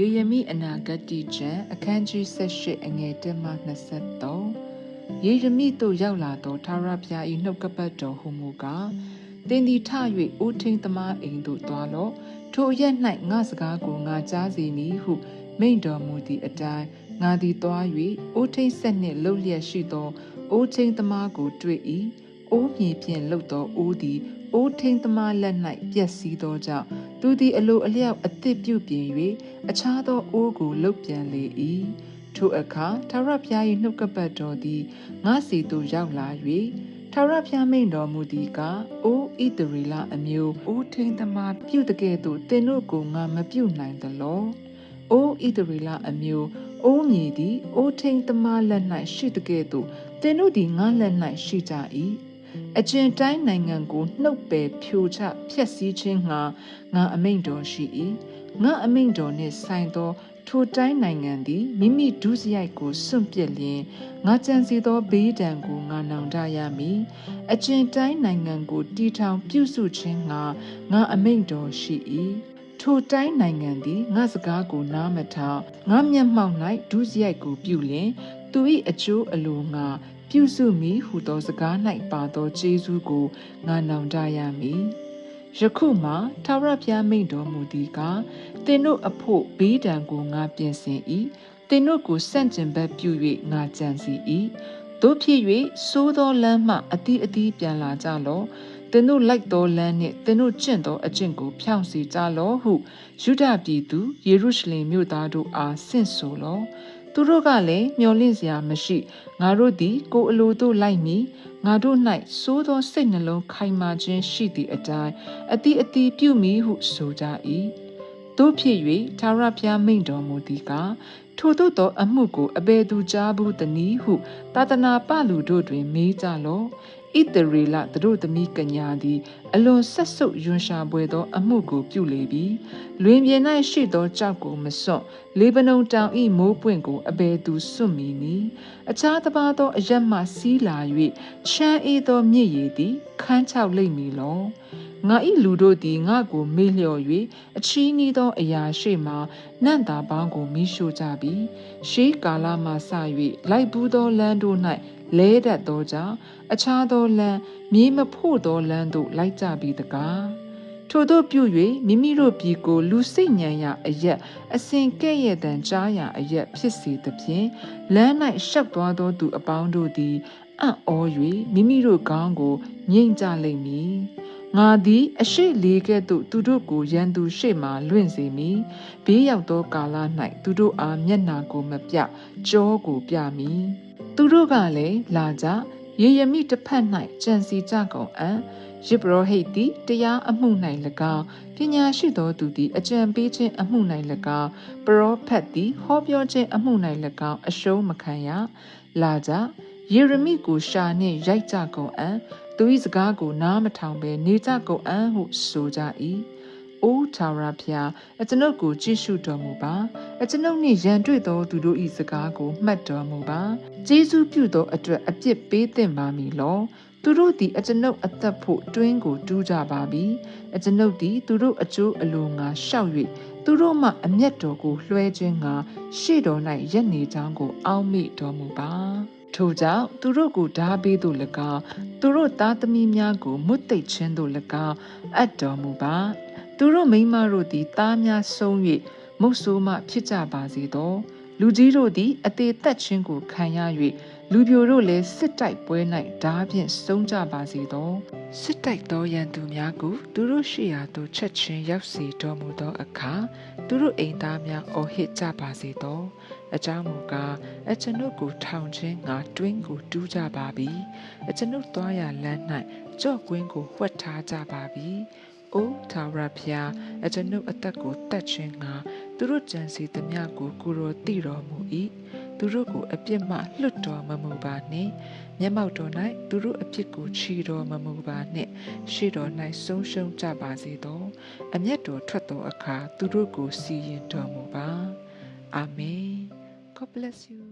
ယေရမိအနာဂတိကျမ်းအခန်းကြီး78အငယ်1မှ23ယေရမိတို့ရောက်လာသောထာဝရဘုရား၏နှုတ်ကပတ်တော်ဟူမူကားတင်ဒီထ၍အိုးထင်းသမားအိမ်သို့သွားလော့ထိုအရက်၌ငါစကားကိုငါကြားစီမည်ဟု မိန့်တော်မူသည့်အတိုင်းငါသည်သွား၍အိုးထင်းဆက်နှင့်လှုပ်လျက်ရှိသောအိုးထင်းသမားကိုတွေ့၏အိုးမြေဖြင့်လှုပ်သောအိုးသည်အိုးထင်းသမားလက်၌ပြက်စီးသောကြောင့်သူသည်အလိုအလျောက်အသစ်ပြုပြင်၍ အခြားသောအိုးကိုလှုပ်ပြန်လေ၏ထိုအခါထာဝရဘုရား၏နှုတ်ကပတ်တော်သည်ငါစီသို့ရောက်လာ၍ထာဝရဘုရားမိန်တော်မူသည်ကအိုဣတရီလအမျိုးအိုထိန်သမားပြုတကဲ့သို့သင်တို့ကိုငါမပြုနိုင်သလောအိုဣတရီလအမျိုးအိုးမြေသည်အိုထိန်သမားလက်၌ရှိတကဲ့သို့သင်တို့သည်ငါလက်၌ရှိကြ၏အကျဉ်တိုင်းနိုင်ငံကိုနှုတ်ပယ်ဖြိုချဖျက်ဆီးခြင်းငှာငါအမိန့်တော်ရှိ၏ ငါအမိန့်တော်နှင့်ဆိုင်သော ထိုတိုင်းနိုင်ငံသည်မိမိဒုစရိုက်ကိုစွန့်ပစ်လျင်ငါကြံစီသောဘေးဒဏ်ကိုငါနောင်တရမည်အကျဉ်တိုင်းနိုင်ငံကိုတီထောင်ပြုစုခြင်းငှာငါအမိန့်တော်ရှိ၏ထိုတိုင်းနိုင်ငံသည်ငါစကားကိုနားမထောင်ငါမျက်မှောက်၌ဒုစရိုက်ကိုပြုလျင်သူ၏အကျိုးအလိုငါပြုစုမိဟုသောစကား၌ပါသောကျေးဇူးကိုငါနောင်တရမည် ယခုမှထာဝရဘုရားမိန့်တော်မူသည်ကားသင်တို့အဖို့ဘေးဒဏ်ကိုငါပြင်ဆင်၏သင်တို့ကိုစန့်ကျင်ဘက်ပြု၍ငါကြံစီ၏တို့ဖြစ်၍စိုးသောလမ်းမှအတီးအတီးပြန်လာကြလော့သင်တို့လိုက်သောလမ်းနှင့်သင်တို့ကျင့်သောအကျင့်ကိုဖြောင့်စေကြလော့ဟုယူဒပြည်သူယေရုရှလင်မြို့သားတို့အားဆင့်ဆိုလော့သူတို့ကလည်းမျော်လင့်စရာမရှိငါတို့သည်ကိုယ်အလိုသို့လိုက်မည် ငါတို့၌စိုးသောစိတ်နှလုံးခိုင်မာခြင်းရှိသည့်အတိုင်းအတိအတိပြုမည်ဟုဆိုကြ၏ တို့ဖြစ်၍သာရဖျားမိန်တော်မူသည်ကားထို့သော အမှုကိုအဘယ်သူကြားဘူးသနည်းဟုသာသနာပလူတို့တွင် မေးကြလော့ဣတရေလသူတို့သမီးကညာသည် အလွန်ဆက်ဆုပ်ယွန်ရှာပွေသော အမှုကိုပြုလေပြီလွင်ပြင်၌ရှိသောကြောက်ကိုမစွန့်လေဗနုန်တောင်ဤမိုးပွင့်ကိုအဘယ်သူစွန့်မီနီအခြားတစ်ပါးသောအရက်မှစီးလာ၍ချမ်းအေးသောမြစ်ရည်သည်ခန်းချောက်လိမ့်မည်လော ငါဤလူတို့သည်ငါကိုမေ့လျော့၍အချီးနှီးသောအရာရှိမှနန့်တာပေါင်းကိုမိရှို့ကြပြီရှေးကာလမှစ၍လိုက်ဘူးသောလမ်းတို့၌လဲတတ်သောကြောင့်အခြားသောလမ်းမြေမဖို့သောလမ်းသို့လိုက်ကြပြီတကားထို့သောပြု၍မိမိတို့ပြည်ကိုလူစိတ်ညံရာအရက်အစဉ်ကဲ့ရဲ့တန်ကြားရာအရက်ဖြစ်စေသဖြင့်လမ်း၌ရှောက်သွားသောသူအပေါင်းတို့သည်အံ့ဩ၍မိမိတို့ခေါင်းကိုငိမ့်ကြလိမ့်မည် ငါသည် အရှိလေးကဲ့သို့သူတို့ကိုရန်သူရှေ့မှလွင့်စေမည်ဘေးရောက်သောကာလ၌သူတို့အားမျက်နာကိုမပြကြောကိုပြမည်သူတို့ကလည်းလာကြယေရမိတစ်ဖက်၌ကြံစီကြကုန်အံ့ယစ်ဘရောဟိတ်သည်တရားအမှု၌၎င်းပညာရှိသောသူသည်အကြံပေးခြင်းအမှု၌၎င်းပရောဖက်သည်ဟောပြောခြင်းအမှု၌၎င်းအရှုံးမခံရလာကြယေရမိကိုရှာနှင့်ရိုက်ကြကုန်အံ့ သူ၏စကားကိုနားမထောင်ဘဲနေကြကုန်အံ့ဟုဆိုကြ၏အိုးထာဝရဖျားအကျွန်ုပ်ကိုကြည့်ရှုတော်မူပါအကျွန်ုပ်နှင့်ရန်တွေ့သောသူတို့၏စကားကိုမှတ်တော်မူပါကျေးဇူးပြုသောအတွက်အပြစ်ပေးသင့်ပါမည်လောသူတို့သည်အကျွန်ုပ်အသက်ဖို့တွင်းကိုတူးကြပါပြီအကျွန်ုပ်သည်သူတို့အကျိုးအလိုငါရှောက်၍သူတို့မှအမျက်တော်ကိုလွှဲခြင်းငါရှေ့တော်၌ရက်နေကြောင်းကိုအောက်မေ့တော်မူပါ ထို့ကြောင့်သူတို့ကိုဓာပေးသို့၎င်းသူတို့သားသမီးများကိုမွတ်သိပ်ခြင်းသို့၎င်းအပ်တော်မူပါသူတို့မိန်းမတို့သည်သားများဆုံး၍မုတ်ဆိုးမှဖြစ်ကြပါစေသောလူကြီးတို့သည်အသေးသက်ခြင်းကိုခံရ၍လူပြိုတို့လည်းစစ်တိုက်ပွဲ၌ဓာဖြင့်ဆုံးကြပါစေသောစစ်တိုက်သောရန်သူများကိုသူတို့ရှိရာသို့ချက်ချင်းရောက်စေတော်မူသောအခါသူတို့အိမ်သားများအော်ဟစ်ကြပါစေသော အကြောင်းမူကားအကျွန်ုပ်ကိုထောင်ခြင်းငါတွင်းကိုတူးကြပါပြီအကျွန်ုပ်သွားရလမ်း၌ကြော့ကွင်းကိုဝှက်ထားကြပါပြီအိုထာဝရဖျားအကျွန်ုပ်အသက်ကိုတတ်ခြင်းငါသူတို့ကြံစီသမျှကိုကိုရောတည်တော်မူ၏သူတို့ကိုအပြစ်မှလွတ်တော်မမူပါနှင့်မျက်မှောက်တော်၌သူတို့အပြစ်ကိုချီတော်မမူပါနှင့်ရှေ့တော်၌ဆုံးရှုံးကြပါစေသောအမျက်တော်ထွက်သောအခါသူတို့ကိုစီရင်တော်မူပါအာမင် God bless you